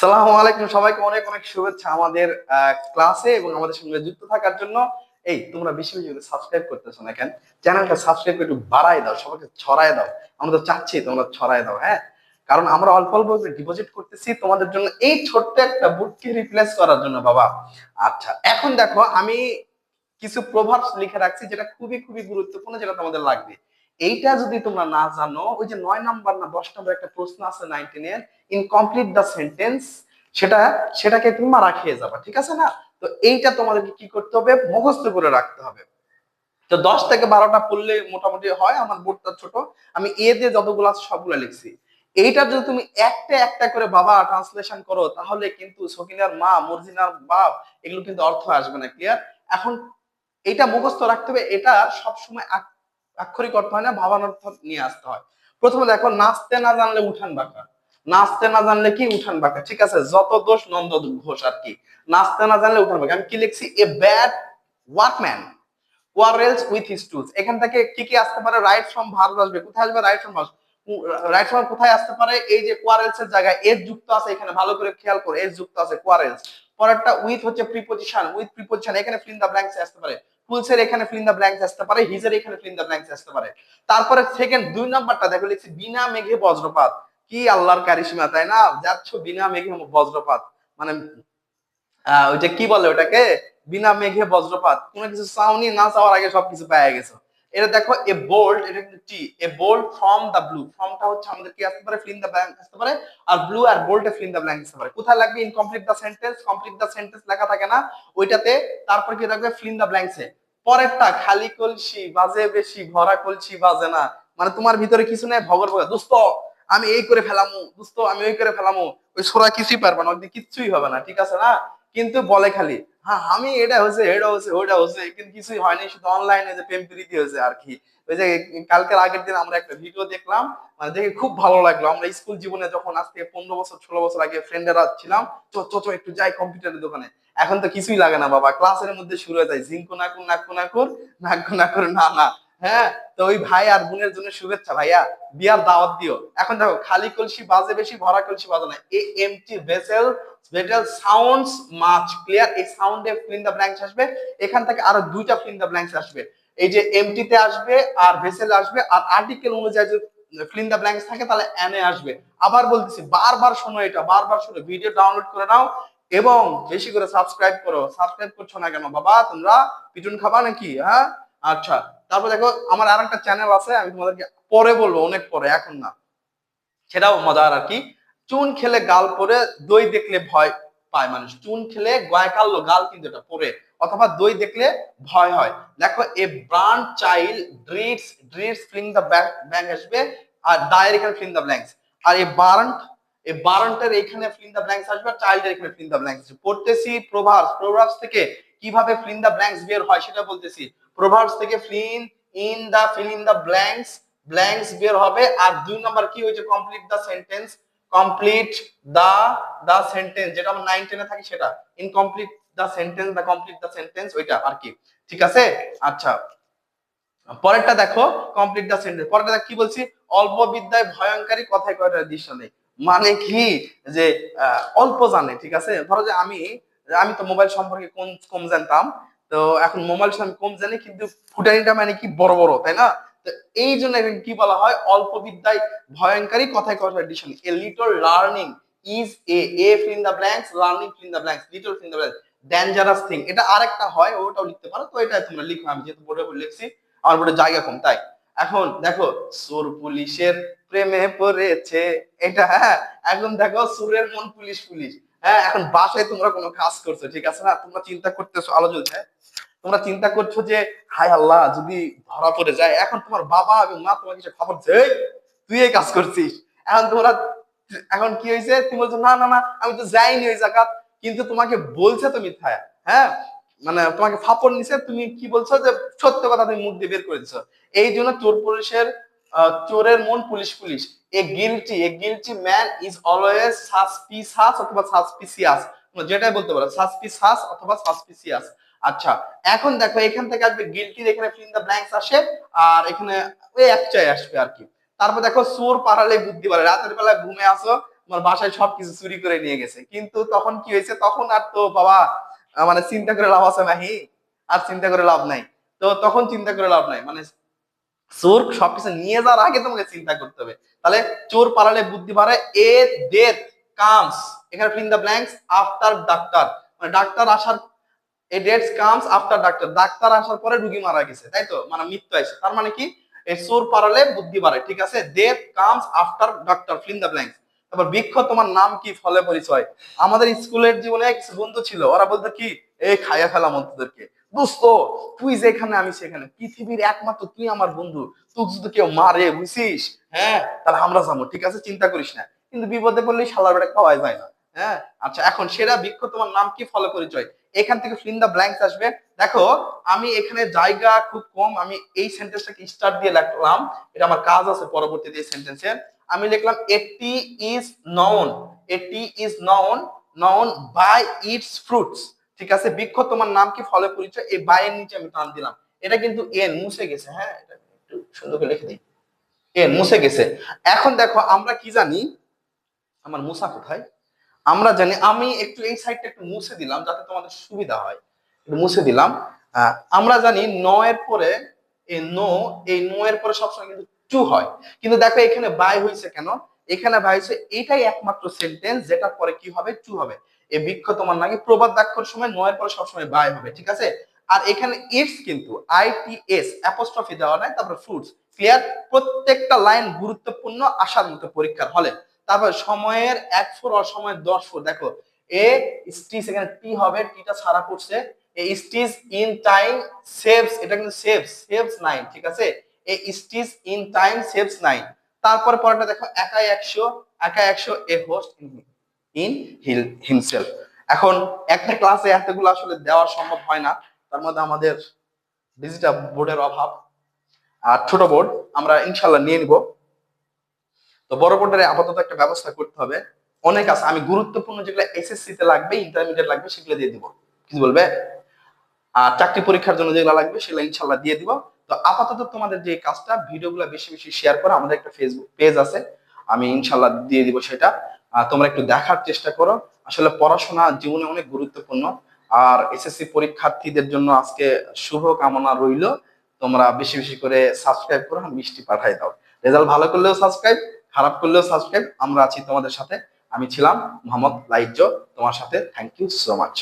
সালামু আলাইকুম সবাইকে অনেক অনেক শুভেচ্ছা আমাদের ক্লাসে এবং আমাদের সঙ্গে যুক্ত থাকার জন্য। এই, তোমরা বেশি বেশি করে সাবস্ক্রাইব করতেছো না কেন? চ্যানেলটা সাবস্ক্রাইব করে একটু বাড়াই দাও, সবাইকে ছড়াই দাও। আমরা তো চাচ্ছি তোমরা ছড়াই দাও হ্যাঁ? কারণ আমরা অল্প অল্প ডিপোজিট করতেছি, তোমাদের জন্য এই ছোট্ট একটা বুটকে রিপ্লেস করার জন্য, বাবা। আচ্ছা এখন দেখো, আমি কিছু প্রভাব লিখে রাখছি যেটা খুবই খুবই গুরুত্বপূর্ণ, যেটা তোমাদের লাগবে। এইটা যদি তোমরা না জানো, ওই যে নয় নাম্বার না দশ নাম্বার একটা প্রশ্ন আছে নাইনটিনের ইনকমপ্লিট দ্য সেন্টেন্স সেটা, সেটাকে তুমি মারা খেয়ে যাবা, ঠিক আছে না? তো এইটা তোমাদেরকে কি করতে হবে? মুখস্থ করে রাখতে হবে। তো দশ থেকে বারোটা পড়লে মোটামুটি হয়, আমার বোর্ডটা ছোট। আমি এ দিয়ে যতগুলো আছে সবগুলো লিখছি। এইটা যদি তুমি একটা একটা করে বাবা ট্রান্সলেশন করো, তাহলে কিন্তু সকিনার মা, মর্জিনার বাপ, এগুলো কিন্তু অর্থ আসবে না ক্লিয়ার এখন এটা মুখস্থ রাখতে হবে, এটা সবসময় আক্ষরিক অর্থ হয় না ভাবান অর্থ নিয়ে আসতে হয়। প্রথমে দেখো, নাচতে না জানলে উঠান বাঁকা। নাচতে না জানলে কি উঠান বাঁকা? ঠিক আছে, যত দোষ নন্দ ঘোষ আর কি। নাচতে না জানলে উঠান বাঁকা। আমি কি লিখছি? A bad workman quarrels with tools এখান থেকে কি কি আসতে পারে? রাইট ফ্রম ভার্ব আসবে। কোথায় আসবে? Right from verb right from কোথায় আসতে পারে? এই যে কোয়ারেলস এর জায়গায় এস যুক্ত আছে এখানে, ভালো করে খেয়াল করো এস যুক্ত আছে কোয়ারেলস পরেরটা উইথ হচ্ছে প্রিপোজিশন উইথ প্রিপোজিশন এখানে ফিল দা ব্ল্যাঙ্কস আসতে পারে। টুলসের এখানে ফিল দা ব্ল্যাঙ্কস আসতে পারে হিজের এখানে ফিল দা ব্ল্যাঙ্কস আসতে পারে। তারপরে সেকেন্ড দুই নাম্বারটা, দেখো লিখছি, বিনা মেঘে বজ্রপাত। কি আল্লাহর কারিশমা, তাই না? যাচ্ছ বিনা মেঘে বজ্রপাত। মানে কি বলে ওটাকে? বিনা মেঘে বজ্রপাত। কোনো কিছু না চাওয়ার আগে সবকিছু গেছো। এটা দেখো এ বোল্ড এটা কিন্তু T a bold from the blue ফ্রমটা হচ্ছে আমাদের কি আসতে পারে? ফিল দা ব্ল্যাঙ্ক আসতে পারে। আর ব্লু আর বোল্ডে ফিল দা ব্ল্যাঙ্ক আসতে পারে। কোথায় লাগবে? Incomplete the sentence complete the sentence লেখা থাকে না। ওইটাতে, তারপর কি লাগবে ফিল দা ব্ল্যাঙ্কসে পরেরটা খালি কলসি, বাজে বেশি, ভরা কলসি বাজে না। মানে তোমার ভিতরে কিছু নেই, ভগর ভগর। দোস্ত, আমি এই করে ফেলামু, দোস্ত, আমি ওই করে ফেলামু। ওই সোরা কিছুই পারবা না কিছুই হবে না, ঠিক আছে না? কিন্তু বলে খালি হ্যাঁ আমি এটা হয়েছে এটা হয়েছে ওটা হয়েছে। কিন্তু কিছুই হয়নি, শুধু অনলাইনে যে প্রেম প্রীতি হয়েছে আর কি। ওই যে কালকের আগের দিন আমরা একটা ভিডিও দেখলাম মানে দেখে খুব ভালো লাগল। আমরা স্কুল জীবনে যখন আজ থেকে পনেরো বছর, ষোলো বছর আগে ফ্রেন্ডেরা ছিলাম চ চ চ একটু যাই কম্পিউটারের দোকানে। এখন তো কিছুই লাগে না বাবা ক্লাসের মধ্যে শুরু হয়ে যায় ঝিঙ্কু নাকুর, নাকু নাকুর নাকু নাকুর, না না। হ্যাঁ তো ওই ভাই আর বোনের জন্য শুভেচ্ছা ভাইয়া। বিয়ার দাওয়াত দিও। এখন দেখো, খালি কলসি বাজে বেশি, ভরা কলসি বাজে না। A empty vessel vessel sounds much clear এই সাউন্ডে ফিল দা ব্ল্যাঙ্কস আসবে। এখান থেকে আরও দুইটা ফিল দা ব্ল্যাঙ্কস আসবে। এই যে এমটিতে আসবে আর ভেসেল আসবে আর আর্টিকেল অনুযায়ী ফিল দা ব্ল্যাঙ্কস থাকে, তাহলে এনে আসবে। আবার বলতেছি, বারবার শোনো এটা, বারবার শোনো। ভিডিও ডাউনলোড করে নাও এবং বেশি করে সাবস্ক্রাইব করো। সাবস্ক্রাইব করছ না কেন বাবা? তোমরা পিটুন খাবা নাকি? হ্যাঁ? আচ্ছা তারপর দেখো আমার আর একটা চ্যানেল আছে, আমি তোমাদেরকে পরে বলব, অনেক পরে, এখন না। সেটাও মজার আর কি। চুন খেলে গাল পরে, দই দেখলে ভয় পায় মানুষ। চুন খেলে গয় কাল্লো গাল কিন্তু এটা পরে। অথবা দই দেখলে ভয় হয়। দেখো, a burnt child dreads dreads filling the blank আসবে, আর এখানে ফিলিং দ্য ব্ল্যাঙ্কস আর এ বারান্ট এই বারান্টের এখানে ফিলিং দ্য ব্ল্যাঙ্কস আসবে চাইল্ডের এখানে ফিলিং দ্য ব্ল্যাঙ্কস পড়তেছি প্রভাবস প্রভাবস থেকে। কীভাবে ফিলিং দা ব্ল্যাঙ্কস বের হয় সেটা বলতেছি। প্রভাবস থেকে filling in the fill in the blanks blanks বের হবে। আর দুই নাম্বার কি হয়েছে? Complete the sentence complete the the sentence যেটা আমরা নাইন টেনে থাকি সেটা। Incomplete the sentence the complete the sentence ওইটা আর কি। ঠিক আছে? আচ্ছা। পরেরটা দেখো কমপ্লিট দা সেন্টেন্স পরেরটা কি বলছি? অল্প বিদ্যায় ভয়ঙ্করী কথায় কয়টা দৃশ্য নেই? মানে কি? যে অল্প জানে, ঠিক আছে? ধরো যে আমি আমি তো মোবাইল সম্পর্কে কম কম জানতাম। তো এখন মোবাইল আমি কম জানি, কিন্তু ফুটানিটা মানে কি বড় বড়, তাই না? তো এই জন্য কি বলা হয়, অল্প বিদ্যায় ভয়ঙ্করী কথায় addition a little learning is a a fill in the blanks learning fill in the blanks little fill in the blanks dangerous thing এটা আরেকটা হয়, ওটাও লিখতে পারো। তো এটা তোমরা লিখো, আমি যেহেতু বোর্ডে লিখছি, আমার বোর্ডে জায়গা কম, তাই। এখন দেখো, সুর পুলিশের প্রেমে পড়েছে। এটা হ্যাঁ এখন দেখো, সুরের মন পুলিশ পুলিশ হ্যাঁ এখন বাসায় তোমরা কোনো কাজ করছ, ঠিক আছে না? তোমরা চিন্তা করতেছো, আলো জ্বলছে। তোমরা চিন্তা করছ যে হায় আল্লাহ, যদি ধরা পড়ে যায়, এখন তোমার বাবা এবং মা তোমাকে কিছু খবর যে তুই এই কাজ করছিস। এখন তোমরা, এখন কি হয়েছে? তুমি বলছো, না না না, আমি তো যাইনি ওই জায়গা কিন্তু তোমাকে বলছে তো মিথ্যা হ্যাঁ? মানে তোমাকে ফাপড় নিছে, তুমি কি বলছো যে, সত্য কথা তুমি মুখ দিয়ে বের করে দিছো। এই জন্য চোর পুলিশের চোরের মন police police. A guilty a guilty man is always suspicious অথবা সাসপিসিয়াস যেটাই বলতে পারো সাসপিসাস অথবা সাসপিসিয়াস আচ্ছা এখন দেখো, এখান থেকে আসবে গিলটির এখানে ফিল দ্য ব্ল্যাঙ্কস আসে, আর এখানে ওই একটাই আসবে আর কি। তারপর দেখো, চোর পাড়ালে বুদ্ধি বলে রাতের বেলা ঘুমে আসো, তোমার বাসায় সবকিছু চুরি করে নিয়ে গেছে। কিন্তু তখন কি হয়েছে? তখন আর তো বাবা মানে চিন্তা করে লাভ আছে নাহি আর চিন্তা করে লাভ নাই। তো তখন চিন্তা করে লাভ নাই। মানে চোর সবকিছু নিয়ে যাওয়ার আগে তোমাকে চিন্তা করতে হবে। তাহলে চোর পালালে বুদ্ধি বাড়ে, এ ডেথ কামস। এখানে fill the blanks after doctor মানে ডাক্তার আসার, a death comes after doctor doctor আসার পরে রুগী মারা গেছে, তাই তো? মানে মৃত্যু আছে তার মানে কি? এই চোর পালালে বুদ্ধি বাড়ে, ঠিক আছে? Death comes after doctor fill the blanks তারপর বৃক্ষ, তোমার নাম কি? ফলে পরিচয়। আমাদের স্কুলের জীবনে কিছু বন্ধু ছিল, ওরা বলতো কি? এই খাইয়া ফেলাম তোদেরকে দোস্ত তুই যেখানে আমি সেখানে। পৃথিবীর একমাত্র তুই আমার বন্ধু। তুই যদি কেউ মারে বুঝছিস? হ্যাঁ। তাহলে আমরা যাব ঠিক আছে? চিন্তা করিস না। কিন্তু বিপদে পড়লেই শালার বেটা খাওয়াই যায় না। হ্যাঁ? আচ্ছা এখন সেরা বৃক্ষ তোমার নাম কি? ফলো পরিচয় এখান থেকে ফিন দা ব্ল্যাঙ্কস আসবে। দেখো আমি এখানে জায়গা খুব কম। আমি এই সেন্টেন্সটাকে স্টার্ট দিয়ে লিখলাম। এটা আমার কাজ আছে পরবর্তীতে এই সেন্টেন্সের আমি লিখলাম a tree is known a tree is known known by its fruits ঠিক আছে? বৃক্ষ তোমার নাম কি? ফলে পরিচয়। এই বাইয়ের নিচে আমি টান দিলাম। এটা কিন্তু এন, মুছে গেছে। হ্যাঁ এটা একটু সুন্দর করে লিখে দিই। এন, মুছে গেছে। এখন দেখো, আমরা কি জানি? আমার মুসা কোথায়? আমরা জানি, আমি একটু এই সাইডটা একটু মুছে দিলাম যাতে তোমাদের সুবিধা হয়। একটু মুছে দিলাম। আমরা জানি ন এর পরে এই নো এই নো এর পরে সবসময় কিন্তু টু হয়। কিন্তু দেখো, এখানে বাই হয়েছে কেন? এখানে বাই হয়েছে, এটাই একমাত্র সেন্টেন্স যেটা পরে কি হবে? টু হবে। এই বৃক্ষ তোমার নাকি প্রবাদ বাক্যর সময় নয়ের পরে সবসময় বাই হবে, ঠিক আছে? আর এখানে ইটস কিন্তু আই টি এস অ্যাপোস্ট্রফি দেওয়া নাই, তারপর ফ্রুটস ক্লিয়ার প্রত্যেকটা লাইন গুরুত্বপূর্ণ আসার মতো পরীক্ষার হলে। তারপর সময়ের এক ফোর, অসময়ের দশ ফোর, দেখো, এ স্টিচ এখানে টি হবে টিটা ছাড়া পড়ছে, a stitch in time saves এটা কিন্তু সেভস সেভস নাইন ঠিক আছে? A stitch in time saves nine তারপর পরটা দেখো, একাই একশো একা একশো, a host in hill himself এখন একটা ক্লাসে এতগুলো আসলে দেওয়া সম্ভব হয় না। তার মধ্যে আমাদের ডিজিটাল বোর্ডের অভাব। আর ছোট বোর্ড আমরা ইনশাল্লাহ নিয়ে নিব। তো বড় বোর্ডের আপাতত একটা ব্যবস্থা করতে হবে। অনেক আছে, আমি গুরুত্বপূর্ণ যেগুলো এসএসসি তে লাগবে ইন্টারমিডিয়েট লাগবে, সেগুলো দিয়ে দিব। কি বলবে? আর চাকরি পরীক্ষার জন্য যেগুলো লাগবে, সেগুলো ইনশাল্লাহ দিয়ে দিব। তো আপাতত তোমাদের যে কাজটা ভিডিওগুলো বেশি বেশি শেয়ার করো আমাদের একটা ফেসবুক পেজ আছে। আমি ইনশাল্লাহ দিয়ে দিব সেটা। তোমরা একটু দেখার চেষ্টা করো। আসলে পড়াশোনা জীবনে অনেক গুরুত্বপূর্ণ। আর এসএসসি পরীক্ষার্থীদের জন্য আজকে শুভ কামনা রইল। তোমরা বেশি বেশি করে সাবস্ক্রাইব করো মিষ্টি পাঠাই দাও। রেজাল্ট ভালো করলেও সাবস্ক্রাইব খারাপ করলেও সাবস্ক্রাইব আমরা আছি তোমাদের সাথে। আমি ছিলাম মোহাম্মদ লাইজ্জ। তোমার সাথে থ্যাংক ইউ সো মাচ